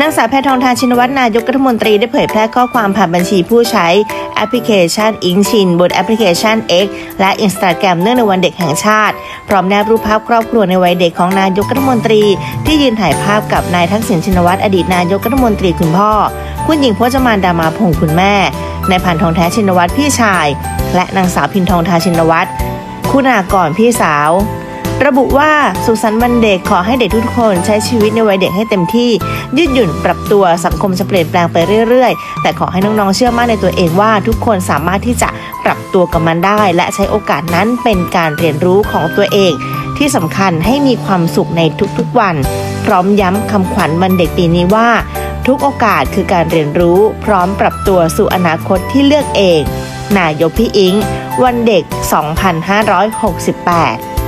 นางสาวแพทองทานชินวัตรนายกรัฐมนตรีได้เผยแพร่ข้อความผ่านบัญชีผู้ใช้แอปพลิเคชันอิงชินบนแอปพลิเคชัน X และ Instagram เนื่องในวันเด็กแห่งชาติ พร้อมแนบรูปภาพครอบครัวในวัยเด็กของนายกรัฐมนตรี ที่ยืนถ่ายภาพกับนายทักษิณชินวัตรอดีตนายกรัฐมนตรีคุณพ่อ คุณหญิงพจมานดามาพงศ์คุณแม่นายพันทองแท้ชินวัตรพี่ชาย และนางสาวพินทองทาชินวัตรคุณากรพี่สาว ระบุว่าสุขสันต์วันเด็กขอให้เด็กทุกคนใช้ชีวิตในวัยเด็กให้เต็มที่ ยืดหยุ่นปรับตัวสังคมจะเปลี่ยนแปลงไปเรื่อยๆ แต่ขอให้น้องๆเชื่อมั่นในตัวเองว่า ทุกคนสามารถที่จะปรับตัวกับมันได้ และใช้โอกาสนั้นเป็นการเรียนรู้ของตัวเอง ที่สำคัญให้มีความสุขในทุกๆวัน พร้อมย้ำคำขวัญวันเด็กปีนี้ว่า ทุกโอกาสคือการเรียนรู้ พร้อมปรับตัวสู่อนาคตที่เลือกเอง นายกพี่อิง วันเด็ก 2568